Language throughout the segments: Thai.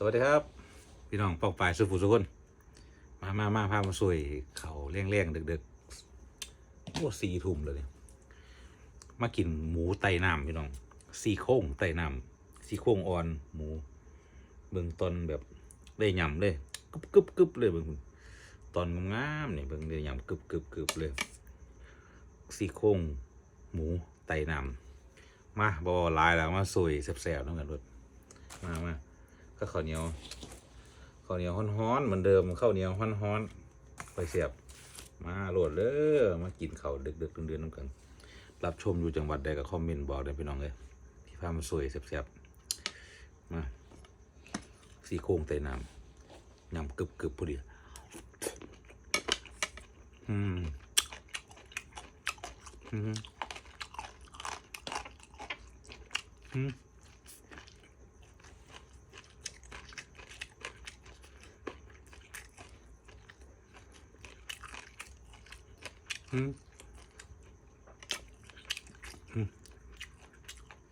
สวัสดีครับ พี่น้องปอกปลายสุภูสุคนมามามาพามาสวยเขาเลี้ยงเลี้ยงๆดึกๆโอ้สี่ทุ่มเลยเนี่ยมากินหมูไตน้ำพี่น้องซี่โครงไตน้ำซี่โครงอ่อนหมูเบิ่งตอนแบบได้ยำเลยกึบกึบกึบเลยเบิ่งตอนงามๆเนี่ยเบิ่งได้ยำกึบกึบกึบเลยซี่โครงหมูไตน้ำมาบอลายแล้วมาสวยแซ่บๆน้องกันรถมามา ก็ข้าวเหนียวข้าวเหนียวฮ้อนๆเหมือนเดิมข้าวเหนียวฮ้อนๆไปเสียบมาโหลดเลยมากินข้าวดึกๆเดือนๆน้ำกันรับชมอยู่จังหวัดใดก็คอมเมนต์บอกได้พี่น้องเลยที่พามาสวยเสียบๆมาสี่โค้งไตน้ำยำกึบๆพอดีอืมอืมอืม อืมอืม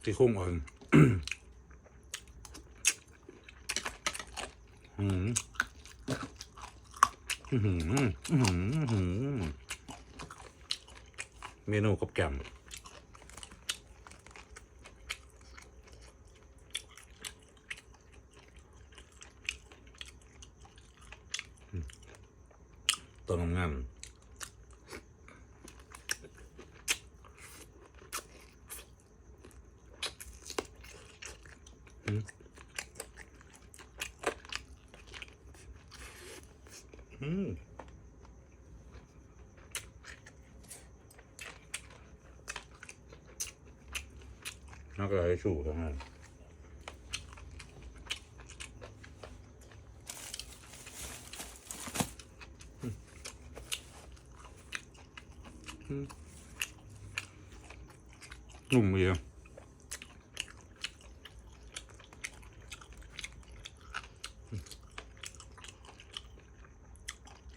ที่โค้งอ่อนอืมเมนูกับแกล้มอืมตัวงาม ๆอืมน่าก็ให้ชูทั้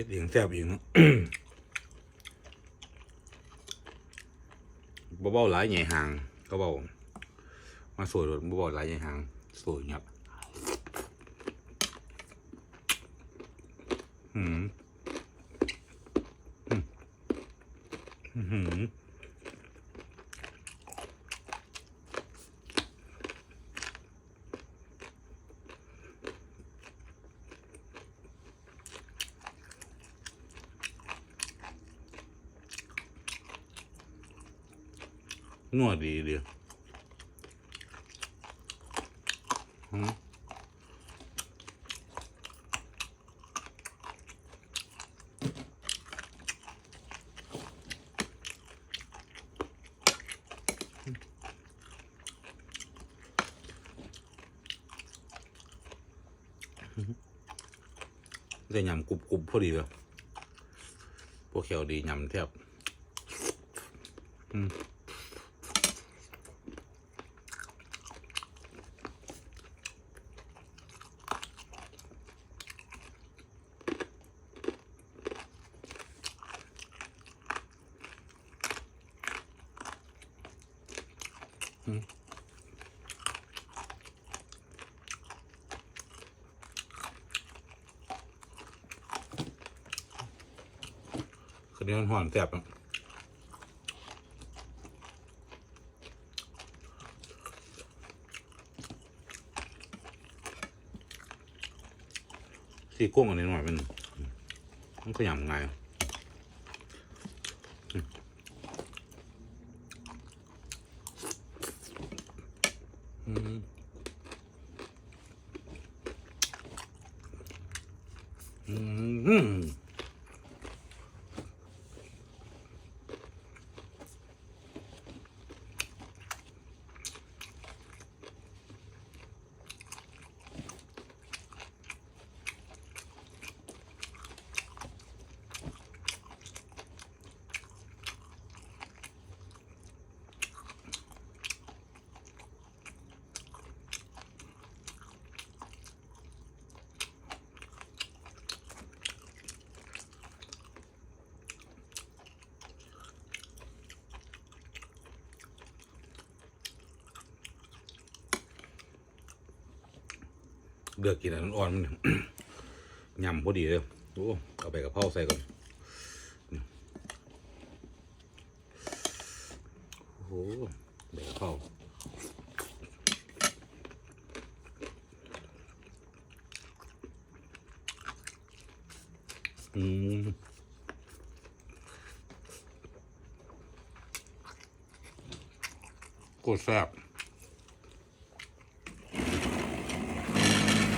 งนั้นอืมนุ่มดีอะเฮ็ดเองแซ่บเองเนาะบ่เบาหลายใหญ่ห่างก็เบามาสวยรถบ่เบาหลายใหญ่ห่างสวยเงียบหืมอืมอื้อหืม นัวดีเดียวหืมได้ยำกรุบกรุบพอดีเลยพวกแขวดียำแทบ อืม คือนี้มันหอนแสบอะที่กุ้งอันนี้หน่อยมัน มันขยำไงาย เลือกกินอันอ่อนมันยำพอดีเลยโอ้เอาไปกับเพราใส่ก่อนโอ้โหใบกะเพราอืมโคตรแซ่บ